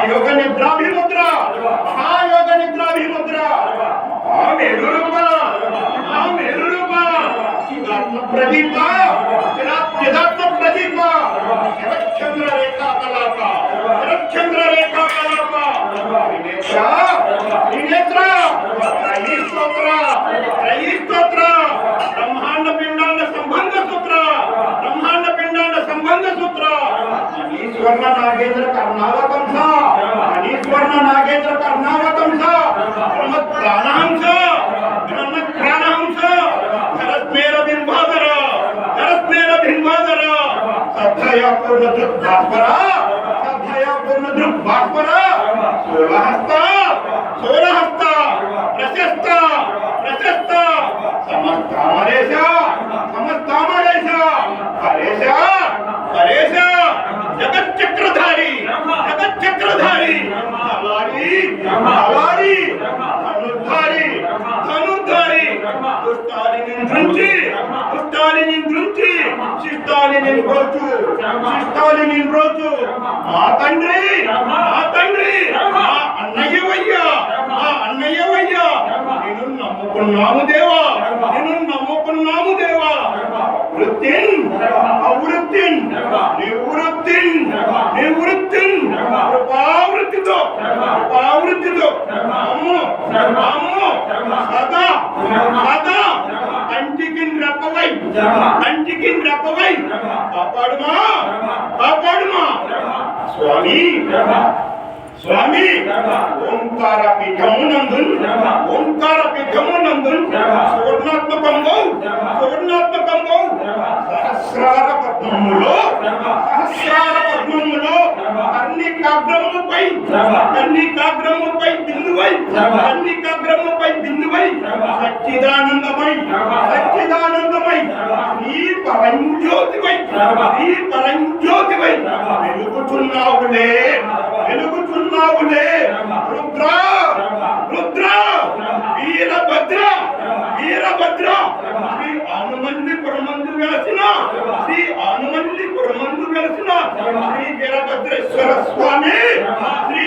నిద్రాభిముద్ర మహాయోగ నిద్రాభిముద్ర ఆ మేరు రూప ఆ మేరు రూప చిదాత్మ ప్రదీప చిదా- చిదాత్మ ప్రదీప శరచంద్ర రేఖా కలాప శరచంద్ర రేఖా కలాప త్రినేత్ర త్రినేత్ర త్రయీ స్తోత్ర త్రయీ స్తోత్ర బ్రహ్మాండ పిండాండ సంబంధ సూత్ర బ్రహ్మాండ పిండాండ సంబంధ సూత్ర అనీశ్వర్ణ నాగేంద్ర కర్ణావతంస అనీశ్వర్ణ నాగేంద్ర కర్ణావతంస బ్రహ్మ ప్రాణహంస బ్రహ్మ ప్రాణహంస ధరస్మేర బింబాధర ధరస్మేర బింబాధర సద్ధయ పూర్ణ దృగ్భాస్వర సద్ధయ పూర్ణ దృగ్భాస్వర సోలహస్త సోలహస్త ప్రశస్త ప్రశస్త సమస్తామరేశ సమస్తామరేశ అలారి ధనుర్ధారి ధనుర్ధారి దుష్టాలిని దృంచి దుష్టాలిని దృంచి శిష్టాలిని రోజు శిష్టాలిని రోజు మా తండ్రి మా తండ్రి మా అన్నయ్యవయ్యా మా అన్నయ్యవయ్యా నేను నమ్ముకున్నాము దేవా. రెప్పవై. కంటికి రెప్పవై. కాపాడుమా? కాపాడుమా? స్వామి. స్వామి. ఓంకార పీఠమునందున్ ఓంకార పీఠమునందున్ సువర్ణాత్మకంగా సువర్ణాత్మకంగా సహస్రార పద్మములో సహస్రార పద్మములో అన్ని కాగ్రముపై అన్ని కాగ్రముపై బిందువై అన్ని కాగ్రముపై బిందువై పరంజ్యోతివై ఈ పరంజ్యోతివై వెలుగుతున్నావులే వెలుగుతున్నావులే రుద్ర రుద్ర వీరభద్ర వీరభద్ర. శ్రీ ఆనుమల్లి పురమందు వెలసిన శ్రీ ఆనుమల్లి పురమందు వెలసిన శ్రీ వీరభద్రేశ్వర స్వామి శ్రీ